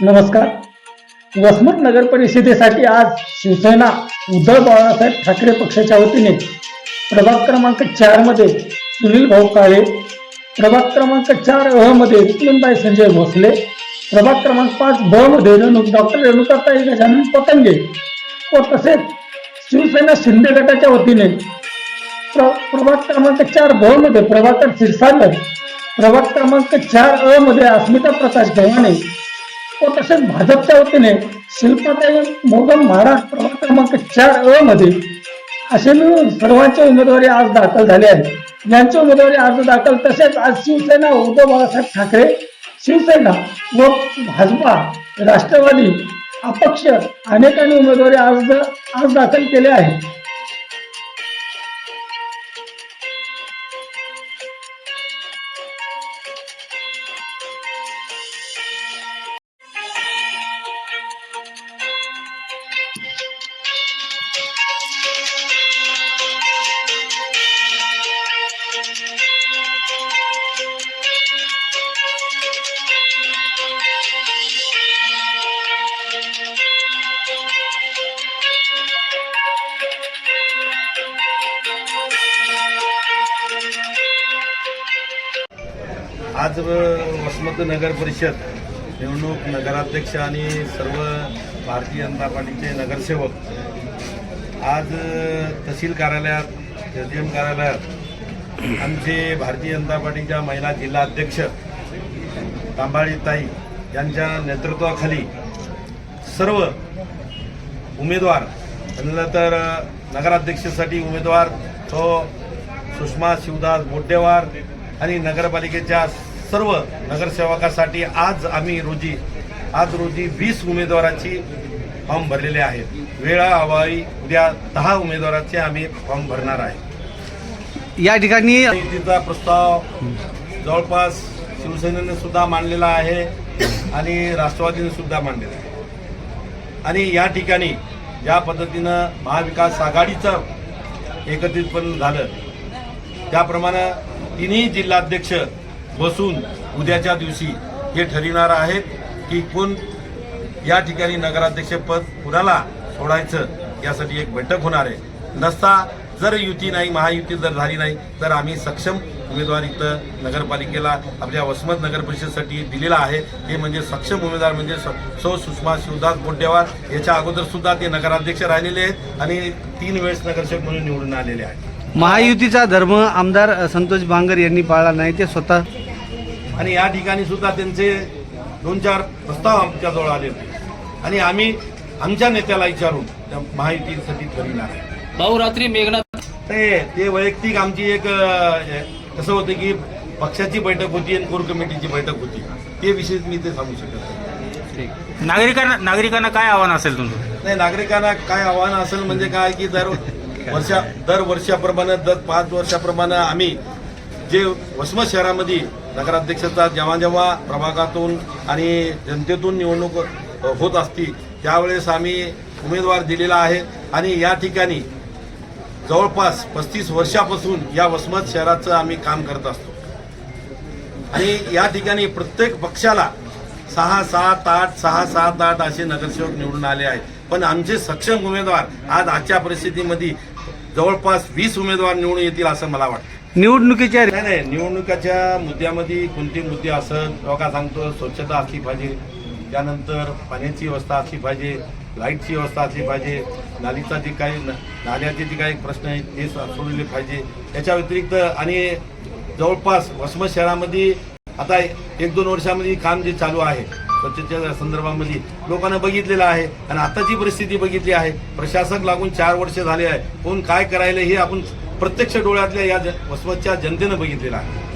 नमस्कार. वसमत नगर परिषदेसाठी आज शिवसेना उद्धव बाळासाहेब ठाकरे पक्षाच्या वतीने प्रभाग क्रमांक चारमध्ये सुनील भाऊ काळे प्रभाग क्रमांक चार अ मध्ये रुक्मिणबाई संजय भोसले प्रभाग क्रमांक पाच ब मध्ये रेणू डॉक्टर रेणुकाताई गजानन पतंगे व तसेच शिवसेना शिंदे गटाच्या वतीने प्र प्रभाग क्रमांक चार ब मध्ये प्रभाकर क्षीरसागर प्रभाग क्रमांक चार अ मध्ये अस्मिता प्रकाश गव्हाणे व तसेच भाजपच्या वतीने शिल्पाताई मोगम महाराष्ट्र प्रभाग क्रमांक चार अ मध्ये असे मिळून सर्वांचे उमेदवारी आज दाखल झाले आहेत. यांचे उमेदवारी अर्ज दाखल तसेच आज शिवसेना उद्धव बाळासाहेब ठाकरे शिवसेना व भाजपा राष्ट्रवादी अपक्ष अनेकांनी उमेदवारी अर्ज आज दाखल केले आहेत. आज वसमत नगर परिषद निवडणूक नगराध्यक्ष आणि सर्व भारतीय जनता पार्टीचे नगरसेवक आज तहसील कार्यालयात एम कार्यालयात आमचे भारतीय जनता पार्टीच्या महिला जिल्हा अध्यक्ष तांबाळीताई यांच्या नेतृत्वाखाली सर्व उमेदवार म्हणलं तर नगराध्यक्षसाठी उमेदवार तो सुषमा शिवदास बोड्डेवार आणि नगरपालिकेच्या सर्व नगरसेवकासाठी आज आम्ही रोजी आज रोजी वीस उमेदवाराची फॉर्म भरलेले आहेत. वेळा अभावी उद्या दहा उमेदवाराचे आम्ही फॉर्म भरणार आहे. या ठिकाणी युतीचा प्रस्ताव जवळपास शिवसेनेने सुद्धा मांडलेला आहे आणि राष्ट्रवादीने सुद्धा मांडलेला आहे. आणि या ठिकाणी ज्या पद्धतीनं महाविकास आघाडीचं एकत्रितपण झालं त्याप्रमाणे तिन्ही जिल्हाध्यक्ष बसून उद्याच्या दिवशी हे ठरविणार आहेत की कोण या ठिकाणी नगराध्यक्षपद कुणाला सोडायचं यासाठी एक बैठक होणार आहे. नसता जर युती नाही महायुती जर झाली नाही तर आम्ही सक्षम उमेदवार इथं नगरपालिकेला आपल्या वसमत नगर परिषदसाठी दिलेला आहे. ते म्हणजे सक्षम उमेदवार म्हणजे स- सौ सुषमा शिवदास बोड्डेवार याच्या अगोदर सुद्धा ते नगराध्यक्ष राहिलेले आहेत आणि तीन वेळेस नगरसेवक म्हणून निवडून आलेले आहेत. महायुतीचा धर्म आमदार संतोष बांगर यांनी पाळला नाही. ते स्वतः आणि या ठिकाणी सुद्धा त्यांचे दोन चार प्रस्ताव आमच्याजवळ आले होते. आणि आम्ही आमच्या नेत्याला विचारून त्या महायुतीसाठी ठरविणार आहे. भाऊ रात्री मेघनाथ ते ते वैयक्तिक आमची एक कसं होतं की पक्षाची बैठक होती आणि कोर कमिटीची बैठक होती. ते विषय मी ते सांगू शकत नाही. नागरिकांना नागरिकांना काय आव्हान असेल तुमचं? नाही नागरिकांना काय आव्हान असेल म्हणजे काय की दर वर्षा दर वर्षाप्रमाणे दर पाच वर्षाप्रमाणे आम्ही जे वसमत शहरामध्ये नगराध्यक्षाचा जेव्हा जेव्हा प्रभागातून आणि जनतेतून निवडणूक होत असती त्यावेळेस आम्ही उमेदवार दिलेला आहे. आणि या ठिकाणी जवळपास पस्तीस वर्षापासून या वसमत शहराचं आम्ही काम करत असतो. आणि या ठिकाणी प्रत्येक पक्षाला सहा सात आठ सहा सात आठ असे नगरसेवक निवडून आले आहेत. पण आमचे सक्षम उमेदवार आज आजच्या परिस्थितीमध्ये जवळपास वीस उमेदवार निवडून येतील असं मला वाटतं. निवडणुकीच्या नाही नाही निवडणुकाच्या मुद्द्यामध्ये कोणते मुद्दे असत? लोका सांगतो स्वच्छता असली पाहिजे. त्यानंतर पाण्याची व्यवस्था असली पाहिजे लाईटची व्यवस्था असली पाहिजे. नालीचा जे काही न- नाल्याचे जे काही प्रश्न आहेत ते सोडवले पाहिजे. त्याच्या व्यतिरिक्त आणि जवळपास वसमत शहरामध्ये आता एक दोन वर्षामध्ये काम जे चालू आहे स्वच्छतेच्या संदर्भामध्ये लोकांना बघितलेलं आहे आणि आताची परिस्थिती बघितली आहे. प्रशासक लागून चार वर्ष झाले आहे. कोण काय करायला हे आपण प्रत्यक्ष डोळ्यातल्या या ज- वसमतच्या जनतेनं बघितलेला आहे.